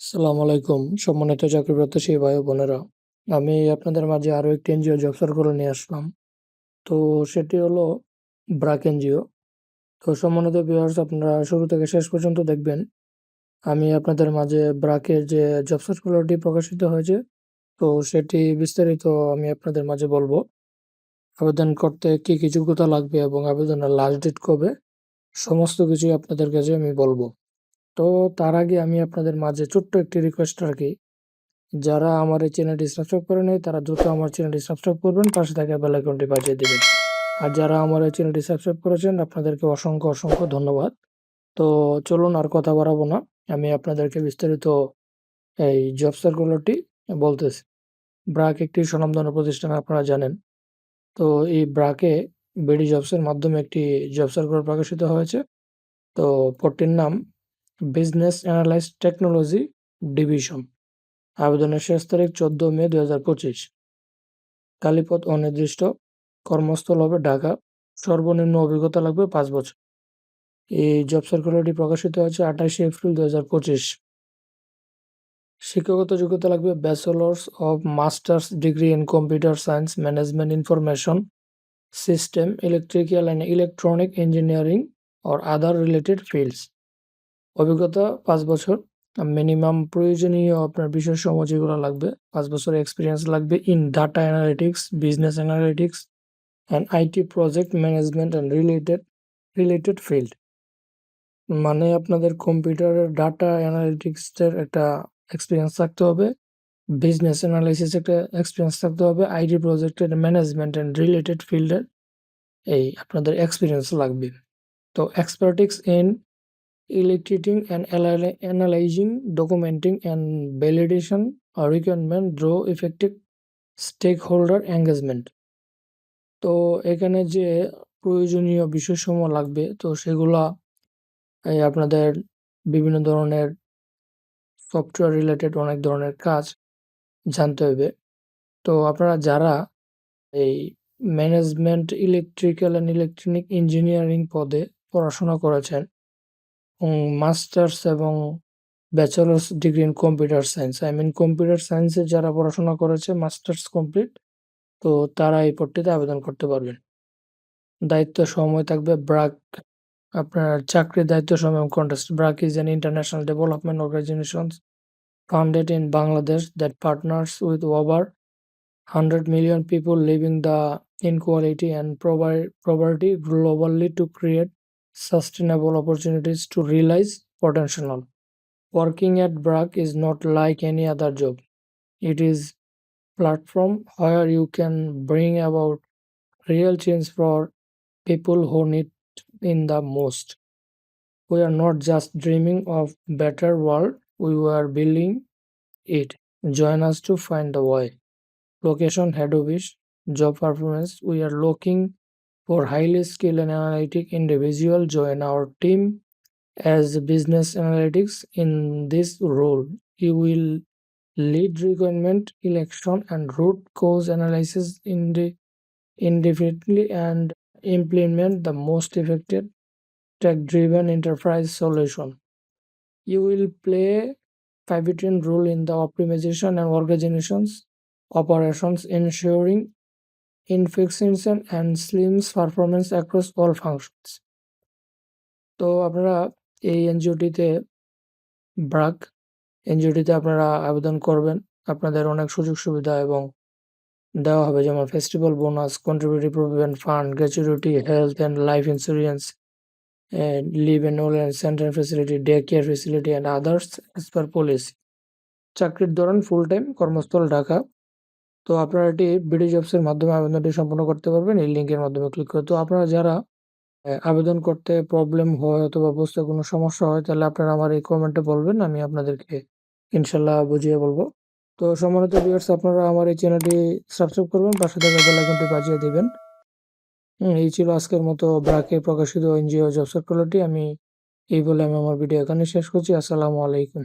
আসসালামু আলাইকুম। সম্মানিত চাকরি প্রত্যাশী ভাই বোনেরা, আমি আপনাদের মাঝে আরও একটি এনজিও জব সার্কুলার নিয়ে আসলাম। তো সেটি হলো ব্রাক এনজিও। তো সম্মানিত ভিউয়ার্স আপনারা শুরু থেকে শেষ পর্যন্ত দেখবেন, আমি আপনাদের মাঝে ব্রাকের যে জব সার্কুলারটি প্রকাশিত হয়েছে, তো সেটি বিস্তারিত আমি আপনাদের মাঝে বলব। আবেদন করতে কি কি যোগ্যতা লাগবে এবং আবেদনের লাস্ট ডেট কবে, সমস্ত কিছুই আপনাদের কাছে আমি বলব। তো তার আগে আমি আপনাদের মাঝে ছোট্ট একটি রিকোয়েস্ট রাখি। যারা আমার এই চ্যানেলটি সাবস্ক্রাইব করে নেই, তারা দ্রুত আমার চ্যানেলটি সাবস্ক্রাইব করবেন, পাশে থাকা বেল আইকনটি বাজিয়ে দেবেন। আর যারা আমার এই চ্যানেলটি সাবস্ক্রাইব করেছেন, আপনাদেরকে অসংখ্য অসংখ্য ধন্যবাদ। তো চলুন আর কথা বাড়াবো না, আমি আপনাদেরকে বিস্তারিত এই জব সার্কুলারটি বলতেছি। ব্রাক একটি স্বনামধন্য প্রতিষ্ঠান, আপনারা জানেন। তো এই ব্রাকে বিডি জবসের মাধ্যমে একটি জব সার্কুলার প্রকাশিত হয়েছে। তো পদটির নাম বিজনেস অ্যানালাইজ টেকনোলজি ডিভিশন আবেদনের শেষ তারিখ চোদ্দ মে দু হাজার পঁচিশ। কালীপথ অনির্দিষ্ট, কর্মস্থল হবে ঢাকা। সর্বনিম্ন অভিজ্ঞতা লাগবে পাঁচ বছর। এই জব সার্কুলারটি প্রকাশিত হয়েছে আঠাশে এপ্রিল দু হাজার পঁচিশ। শিক্ষাগত যোগ্যতা লাগবে bachelors of masters degree in computer science management information system electrical and electronic engineering or other related fields অভিজ্ঞতা, পাঁচ বছর। মিনিমাম প্রয়োজনীয় আপনার বিষয়সমূহ যেগুলো লাগবে, পাঁচ বছর এক্সপিরিয়েন্স লাগবে in data analytics business analytics and IT project management and related related field মানে আপনাদের কম্পিউটারের ডাটা অ্যানালিটিক্সের একটা এক্সপিরিয়েন্স থাকতে হবে বিজনেস অ্যানালাইসিস একটা এক্সপিরিয়েন্স থাকতে হবে আইটি প্রজেক্টের ম্যানেজমেন্ট অ্যান্ড রিলেটেড ফিল্ডের এই আপনাদের এক্সপিরিয়েন্স লাগবে। তো expertise in electing and analyzing, documenting and validation or requirement draw effective stakeholder engagement. তো এখানে যে প্রয়োজনীয় বিষয়সমূহ লাগবে তো সেগুলা এই আপনাদের বিভিন্ন ধরনের সফটওয়্যার রিলেটেড অনেক ধরনের কাজ জানতে হবে। তো আপনারা যারা এই management electrical and electronic engineering পদে পড়াশোনা করেছেন মাস্টার্স এবং bachelors degree in computer science I mean computer সায়েন্সে যারা পড়াশোনা করেছে মাস্টার্স কমপ্লিট তো তারা এই পদটিতে আবেদন করতে পারবেন। দায়িত্ব সময় থাকবে, ব্রাক, আপনার চাকরির দায়িত্ব সময় এবং context BRAC is an international development organization founded in Bangladesh that partners with over 100 million people living the inequality and poverty globally to create sustainable opportunities to realize potential. Working at BRAC is not like any other job. It is platform where you can bring about real change for people who need in the most. We are not just dreaming of better world, we are building it. Join us to find the way. Location head office, job performance. We are looking for highly skilled and analytic individual join our team as business analytics in this role. You will lead requirement election and root cause analysis in the indefinitely and implement the most effective tech driven enterprise solution. You will play pivotal role in the optimization and organizations operations ensuring infections and seamless performance across all functions তো আপনারা এই এনজিওটিতে ব্রাক এনজিওটিতে আপনারা আবেদন করবেন। আপনাদের অনেক সুযোগ সুবিধা এবং দেওয়া হবে। যেমন festival bonus contributive provident fund gratuity health and life insurance leave and all and center facility day care facility and others as per policy চাকরির দৌরান ফুল টাইম কর্মস্থল, ঢাকা। তো আপনারা এটি বিডি জবসের মাধ্যমে আবেদনটি সম্পন্ন করতে পারবেন। এই লিঙ্কের মাধ্যমে ক্লিক করে। তো আপনারা যারা আবেদন করতে প্রবলেম হয় অথবা বুঝতে কোনো সমস্যা হয়, তাহলে আপনারা আমার এই কমেন্টে বলবেন, আমি আপনাদেরকে ইনশাল্লাহ বুঝিয়ে বলব। তো সম্মানিত ভিউয়ার্স আপনারা আমার এই চ্যানেলটি সাবস্ক্রাইব করবেন, পাশে থাকা বেল আইকনটি বাজিয়ে দিবেন। এই ছিল আজকের মতো ব্রাকে প্রকাশিত এনজিও জব সার্কুলারটি আমি এই বলে আমি আমার ভিডিও এখানে শেষ করছি। আসসালামু আলাইকুম।